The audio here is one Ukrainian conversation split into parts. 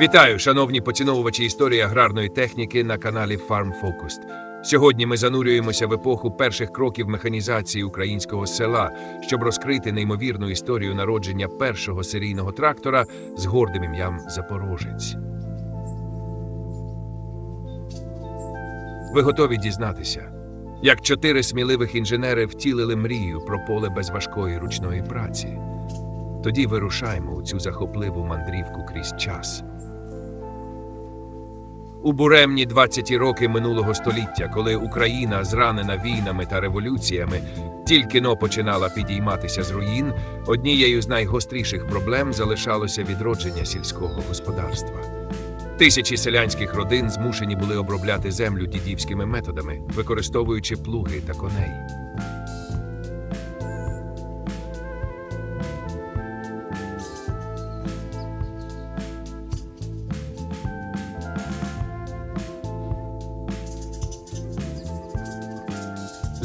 Вітаю, шановні поціновувачі історії аграрної техніки на каналі Farm Focused. Сьогодні ми занурюємося в епоху перших кроків механізації українського села, щоб розкрити неймовірну історію народження першого серійного трактора з гордим ім'ям Запорожець. Ви готові дізнатися, як чотири сміливих інженери втілили мрію про поле без важкої ручної праці. Тоді вирушаємо у цю захопливу мандрівку крізь час. У буремні 20-ті роки минулого століття, коли Україна, зранена війнами та революціями, тільки но починала підійматися з руїн, однією з найгостріших проблем залишалося відродження сільського господарства. Тисячі селянських родин змушені були обробляти землю дідівськими методами, використовуючи плуги та коней.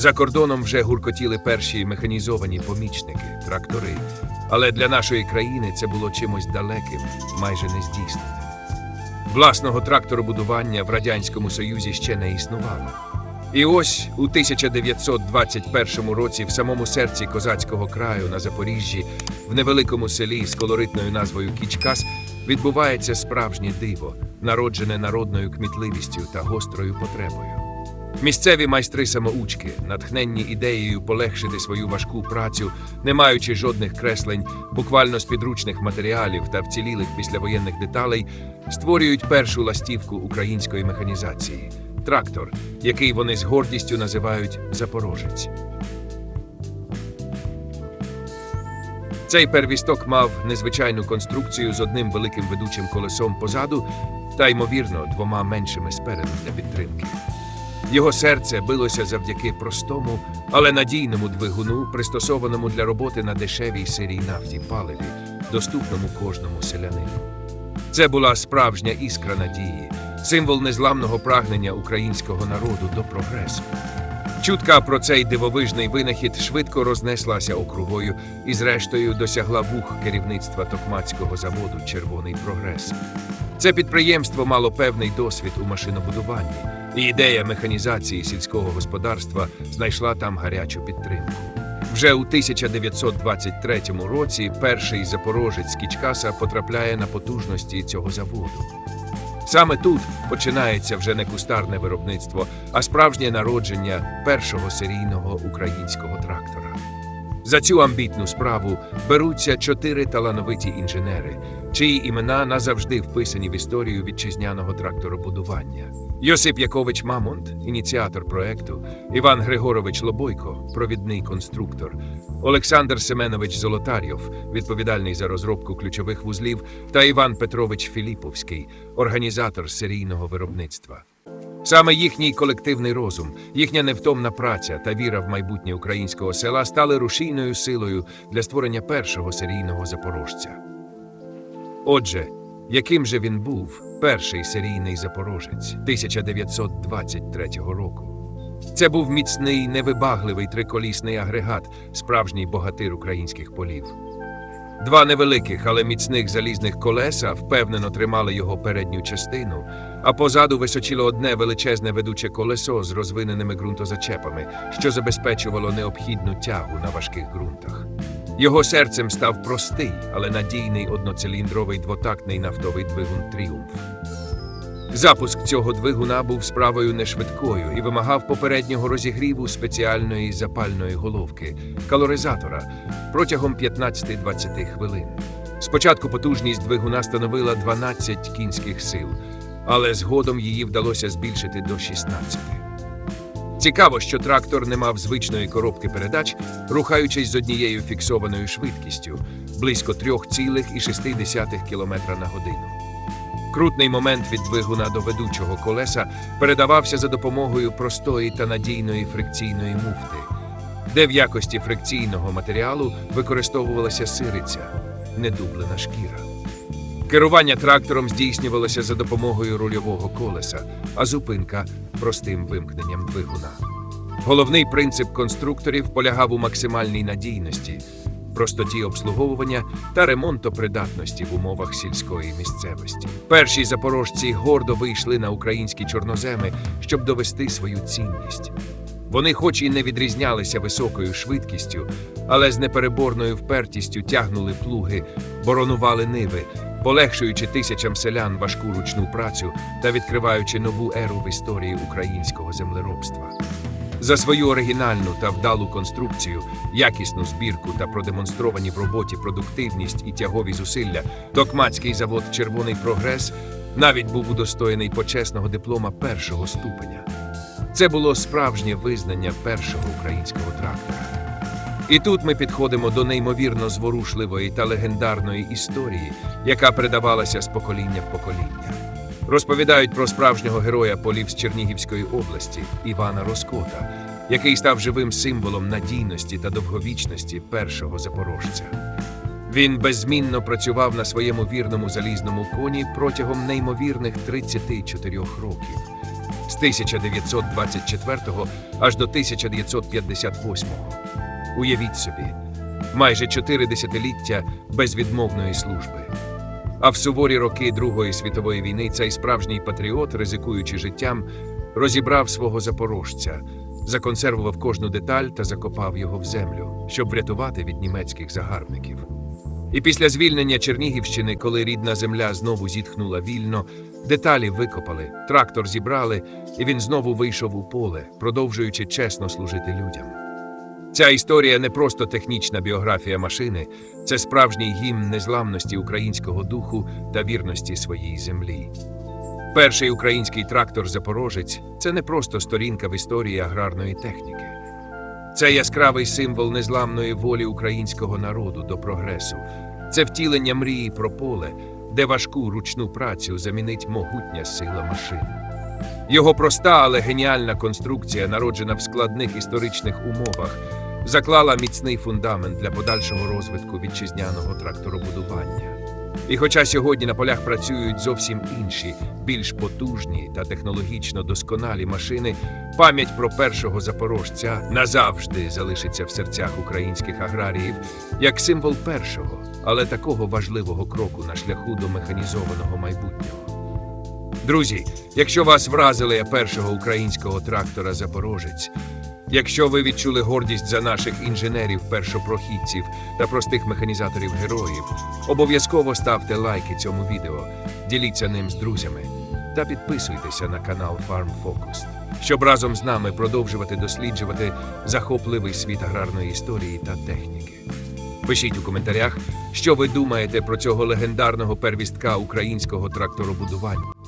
За кордоном вже гуркотіли перші механізовані помічники, трактори. Але для нашої країни це було чимось далеким, майже нездійсненим. Власного тракторобудування в Радянському Союзі ще не існувало. І ось у 1921 році в самому серці козацького краю на Запоріжжі, в невеликому селі з колоритною назвою Кічкас, відбувається справжнє диво, народжене народною кмітливістю та гострою потребою. Місцеві майстри самоучки, натхненні ідеєю полегшити свою важку працю, не маючи жодних креслень, буквально з підручних матеріалів та вцілілих післявоєнних деталей, створюють першу ластівку української механізації трактор, який вони з гордістю називають Запорожець. Цей первісток мав незвичайну конструкцію з одним великим ведучим колесом позаду та, ймовірно, двома меншими спереду для підтримки. Його серце билося завдяки простому, але надійному двигуну, пристосованому для роботи на дешевій сирій нафті паливі, доступному кожному селянину. Це була справжня іскра надії, символ незламного прагнення українського народу до прогресу. Чутка про цей дивовижний винахід швидко рознеслася округою і, зрештою, досягла вух керівництва токмацького заводу Червоний прогрес. Це підприємство мало певний досвід у машинобудуванні, ідея механізації сільського господарства знайшла там гарячу підтримку. Вже у 1923 році перший запорожець Кічкаса потрапляє на потужності цього заводу. Саме тут починається вже не кустарне виробництво, а справжнє народження першого серійного українського трактора. За цю амбітну справу беруться чотири талановиті інженери, чиї імена назавжди вписані в історію вітчизняного тракторобудування. Йосип Якович Мамонт, ініціатор проекту, Іван Григорович Лобойко, провідний конструктор, Олександр Семенович Золотарьов, відповідальний за розробку ключових вузлів, та Іван Петрович Філіповський, організатор серійного виробництва. Саме їхній колективний розум, їхня невтомна праця та віра в майбутнє українського села стали рушійною силою для створення першого серійного запорожця. Отже, яким же він був перший серійний запорожець 1923 року? Це був міцний, невибагливий триколісний агрегат, справжній богатир українських полів. Два невеликих, але міцних залізних колеса впевнено тримали його передню частину, а позаду височило одне величезне ведуче колесо з розвиненими ґрунтозачепами, що забезпечувало необхідну тягу на важких ґрунтах. Його серцем став простий, але надійний одноциліндровий двотактний нафтовий двигун Тріумф. Запуск цього двигуна був справою нешвидкою і вимагав попереднього розігріву спеціальної запальної головки калоризатора протягом 15-20 хвилин. Спочатку потужність двигуна становила 12 кінських сил, але згодом її вдалося збільшити до 16. Цікаво, що трактор не мав звичної коробки передач, рухаючись з однією фіксованою швидкістю близько 3,6 км на годину. Крутний момент від двигуна до ведучого колеса передавався за допомогою простої та надійної фрикційної муфти, де в якості фрикційного матеріалу використовувалася сириця, недублена шкіра. Керування трактором здійснювалося за допомогою рульового колеса, а зупинка простим вимкненням двигуна. Головний принцип конструкторів полягав у максимальній надійності, простоті обслуговування та ремонтопридатності в умовах сільської місцевості. Перші запорожці гордо вийшли на українські чорноземи, щоб довести свою цінність. Вони, хоч і не відрізнялися високою швидкістю, але з непереборною впертістю тягнули плуги, боронували ниви, полегшуючи тисячам селян важку ручну працю та відкриваючи нову еру в історії українського землеробства. За свою оригінальну та вдалу конструкцію, якісну збірку та продемонстровані в роботі продуктивність і тягові зусилля, Токмацький завод Червоний прогрес навіть був удостоєний почесного диплома першого ступеня. Це було справжнє визнання першого українського трактора. І тут ми підходимо до неймовірно зворушливої та легендарної історії, яка передавалася з покоління в покоління. Розповідають про справжнього героя полів з Чернігівської області Івана Роскота, який став живим символом надійності та довговічності першого запорожця. Він беззмінно працював на своєму вірному залізному коні протягом неймовірних 34 років з 1924 аж до 1958. Уявіть собі, майже чотири десятиліття безвідмовної служби. А в суворі роки Другої світової війни цей справжній патріот, ризикуючи життям, розібрав свого запорожця, законсервував кожну деталь та закопав його в землю, щоб врятувати від німецьких загарбників. І після звільнення Чернігівщини, коли рідна земля знову зітхнула вільно, деталі викопали, трактор зібрали, і він знову вийшов у поле, продовжуючи чесно служити людям. Ця історія не просто технічна біографія машини, це справжній гімн незламності українського духу та вірності своїй землі. Перший український трактор Запорожець це не просто сторінка в історії аграрної техніки. Це яскравий символ незламної волі українського народу до прогресу. Це втілення мрії про поле, де важку ручну працю замінить могутня сила машин. Його проста, але геніальна конструкція, народжена в складних історичних умовах, заклала міцний фундамент для подальшого розвитку вітчизняного тракторобудування. І хоча сьогодні на полях працюють зовсім інші, більш потужні та технологічно досконалі машини, пам'ять про першого запорожця назавжди залишиться в серцях українських аграріїв як символ першого, але такого важливого кроку на шляху до механізованого майбутнього. Друзі, якщо вас вразили першого українського трактора Запорожець, якщо ви відчули гордість за наших інженерів, першопрохідців та простих механізаторів героїв, обов'язково ставте лайки цьому відео, діліться ним з друзями та підписуйтеся на канал Farm Focus, щоб разом з нами продовжувати досліджувати захопливий світ аграрної історії та техніки. Пишіть у коментарях, що ви думаєте про цього легендарного первістка українського тракторобудування.